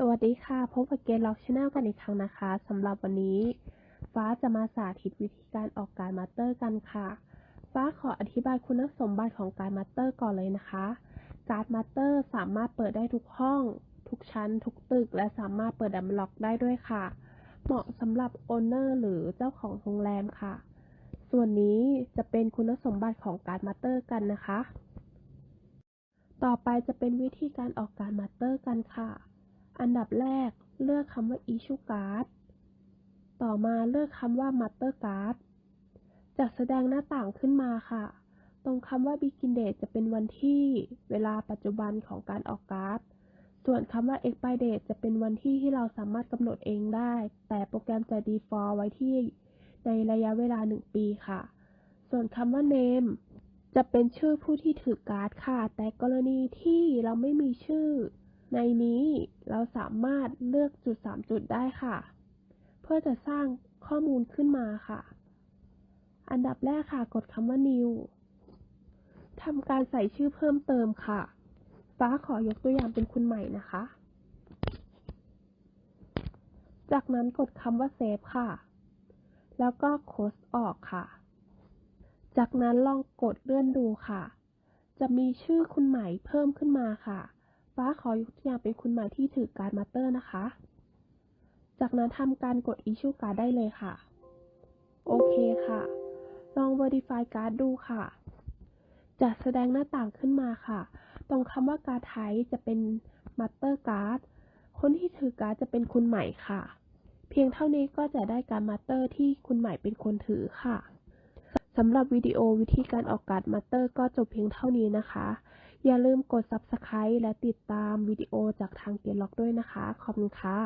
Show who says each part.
Speaker 1: สวัสดีค่ะ พบกับเกมล็อกชาแนลกันอีกครั้งนะคะสำหรับวันนี้ ฟ้าจะมาสาธิตวิธีการออกการมาสเตอร์กันค่ะ ฟ้าขออธิบายคุณสมบัติของการมาสเตอร์ก่อนเลยนะคะ การมาสเตอร์สามารถเปิดได้ทุกห้อง ทุกชั้น ทุกตึก และสามารถเปิดดัมล็อกได้ด้วยค่ะ เหมาะสำหรับโอนเนอร์หรือเจ้าของโรงแรมค่ะ ส่วนนี้จะเป็นคุณสมบัติของการมาสเตอร์กันนะคะ ต่อไปจะเป็นวิธีการออกการมาสเตอร์กันค่ะ อันดับแรก เลือกคำว่า issue card ต่อมาเลือกคำว่า master card จะแสดงหน้าต่างขึ้นมาค่ะ ตรงคำว่า begin date จะเป็นวันที่ เวลาปัจจุบันของการออกการ์ด ส่วนคำว่า expire date จะเป็นวันที่ที่เราสามารถกำหนดเองได้ แต่โปรแกรมจะ default ไว้ที่ในระยะเวลา 1 ปีค่ะ ส่วนคำว่า name จะเป็นชื่อผู้ที่ถือการ์ดค่ะ แต่กรณีที่เราไม่มีชื่อ ในนี้เราสามารถเลือกจุด 3 จุดได้ค่ะ เพื่อจะสร้างข้อมูลขึ้นมาค่ะ อันดับแรกค่ะ กดคำว่า new ทำการใส่ชื่อเพิ่มเติมค่ะ ฟ้าขอยกตัวอย่างเป็นคุณใหม่นะคะ จากนั้นกดคำว่า save ค่ะ แล้วก็ close ออกค่ะ จากนั้นลองกดเลื่อนดูค่ะ จะมีชื่อคุณใหม่เพิ่มขึ้นมาค่ะ ฟ้าขอยกตัวอย่างเป็นคุณหม่ที่ถือการ์ดมาสเตอร์นะคะ จากนั้นทำการกด issue card ได้เลยค่ะ โอเคค่ะ ลอง verify card ดูค่ะ จะแสดงหน้าต่างขึ้นมาค่ะ ตรงคำว่าการ์ดไทจะเป็น master card คนที่ถือการ์ดจะเป็นคุณใหม่ค่ะ เพียงเท่านี้ก็จะได้การ์ดมาสเตอร์ที่คุณใหม่เป็นคนถือค่ะสำหรับวิดีโอวิธีการออกการ์ดมาสเตอร์ก็จบเพียงเท่านี้นะคะ อย่าลืมกด Subscribe และติดตามวิดีโอจากทางเกียร์ล็อกด้วยนะคะ ขอบคุณค่ะ